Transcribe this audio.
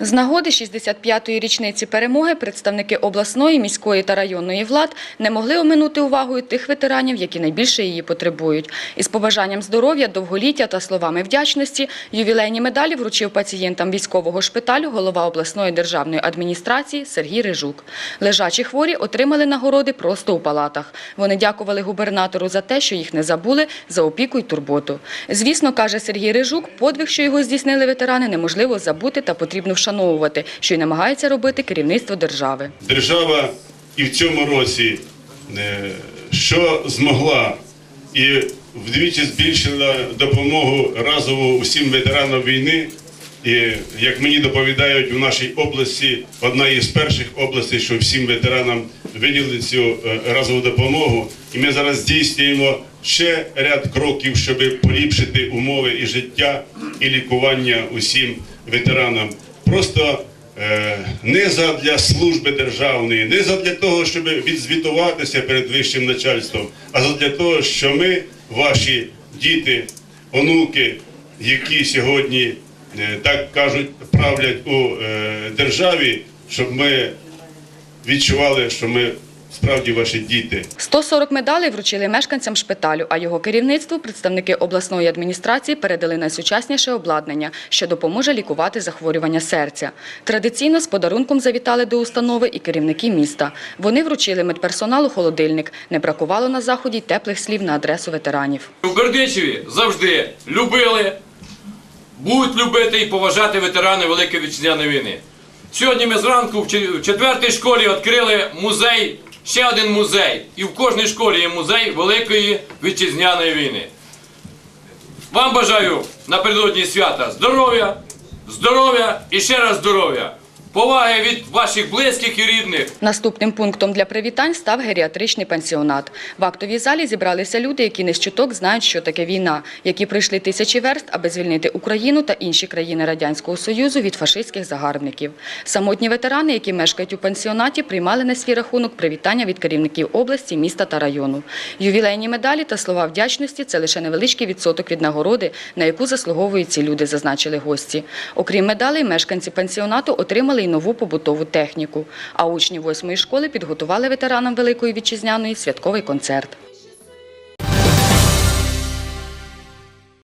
З нагоди 65-ї річниці перемоги представники обласної, міської та районної влад не могли оминути увагою тих ветеранів, які найбільше її потребують. Із побажанням здоров'я, довголіття та словами вдячності ювілейні медалі вручив пацієнтам військового шпиталю голова обласної державної адміністрації Сергій Рижук. Лежачі хворі отримали нагороди просто у палатах. Вони дякували губернатору за те, що їх не забули, за опіку й турботу. Звісно, каже Сергій Рижук, подвиг, що його здійснили ветерани, неможливо забути та потрібно вшановувати, що й намагається робити керівництво держави. Держава і в цьому році е, що змогла і вдвічі збільшила допомогу разову усім ветеранам війни. І як мені доповідають, у нашій області одна із перших областей, що всім ветеранам виділили цю е, разову допомогу. І ми зараз здійснюємо ще ряд кроків, щоб поліпшити умови і життя, і лікування усім ветеранам. Просто е, не задля служби державної, не задля того, щоб відзвітуватися перед вищим начальством, а задля того, що ми, ваші діти, онуки, які сьогодні, е, так кажуть, правлять у е, державі, щоб ми відчували, що ми справді ваші діти. 140 медалей вручили мешканцям шпиталю, а його керівництву представники обласної адміністрації передали найсучасніше обладнання, що допоможе лікувати захворювання серця. Традиційно з подарунком завітали до установи і керівники міста. Вони вручили медперсоналу холодильник. Не бракувало на заході теплих слів на адресу ветеранів. У Бердичеві завжди любили, будуть любити і поважати ветерани Великої Вітчизняної війни. Сьогодні ми зранку в чет- в четвертій школі відкрили музей, ще один музей. І в кожній школі є музей Великої Вітчизняної війни. Вам бажаю напередодні свята здоров'я, здоров'я і ще раз здоров'я. Поваги від ваших близьких і рідних. Наступним пунктом для привітань став геріатричний пансіонат. В актовій залі зібралися люди, які не з чуток знають, що таке війна, які прийшли тисячі верст, аби звільнити Україну та інші країни Радянського Союзу від фашистських загарбників. Самотні ветерани, які мешкають у пансіонаті, приймали на свій рахунок привітання від керівників області, міста та району. Ювілейні медалі та слова вдячності це лише невеличкий відсоток від нагороди, на яку заслуговують ці люди, зазначили гості. Окрім медалей, мешканці пансіонату отримали й нову побутову техніку. А учні восьмої школи підготували ветеранам Великої Вітчизняної святковий концерт.